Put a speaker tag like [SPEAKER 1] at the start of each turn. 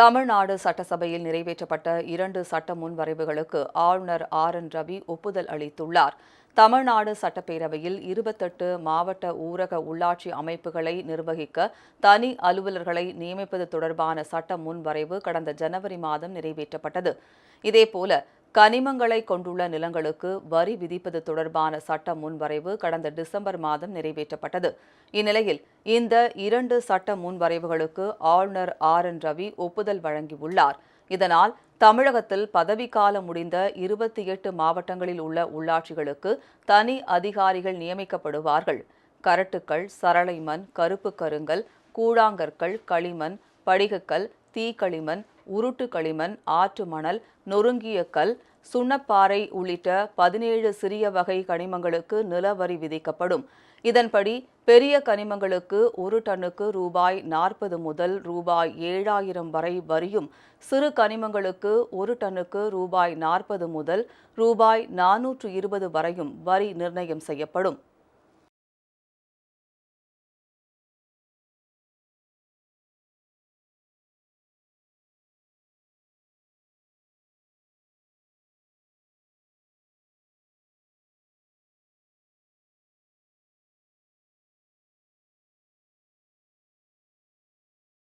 [SPEAKER 1] தமிழ்நாடு சட்டசபையில் நிறைவேற்றப்பட்ட இரண்டு சட்ட முன்வரைவுகளுக்கு ஆளுநர் ஆர் என் ரவி ஒப்புதல் அளித்துள்ளார். தமிழ்நாடு சட்டப்பேரவையில் இருபத்தெட்டு மாவட்ட ஊரக உள்ளாட்சி அமைப்புகளை நிர்வகிக்க தனி அலுவலர்களை நியமிப்பது தொடர்பான சட்ட முன்வரைவு கடந்த ஜனவரி மாதம் நிறைவேற்றப்பட்டது. இதேபோல கனிமங்களை கொண்டுள்ள நிலங்களுக்கு வரி விதிப்பது தொடர்பான சட்ட முன்வரைவு கடந்த டிசம்பர் மாதம் நிறைவேற்றப்பட்டது. இந்நிலையில் இந்த இரண்டு சட்ட முன்வரைவுகளுக்கு ஆளுநர் ஆர். என். ரவி ஒப்புதல் வழங்கியுள்ளார். இதனால் தமிழகத்தில் பதவிக்காலம் முடிந்த இருபத்தி எட்டு மாவட்டங்களில் உள்ள உள்ளாட்சிகளுக்கு தனி அதிகாரிகள் நியமிக்கப்படுவார்கள். கரட்டுக்கள் சரளைமண் கருப்பு கருங்கல் கூழாங்கற்கள் களிமண் படிகக்கல் தீக்களிமண் உருட்டு களிமண் ஆற்று மணல் நொறுங்கிய கல் சுண்ணப்பாறை உள்ளிட்ட பதினேழு சிறிய வகை கனிமங்களுக்கு நிலவரி விதிக்கப்படும். இதன்படி பெரிய கனிமங்களுக்கு ஒரு டன்னுக்கு ரூபாய் நாற்பது முதல் ரூபாய் ஏழாயிரம் வரை வரியும் சிறு கனிமங்களுக்கு ஒரு டன்னுக்கு ரூபாய் நாற்பது முதல் ரூபாய் நானூற்று இருபது வரையும் வரி நிர்ணயம் செய்யப்படும்.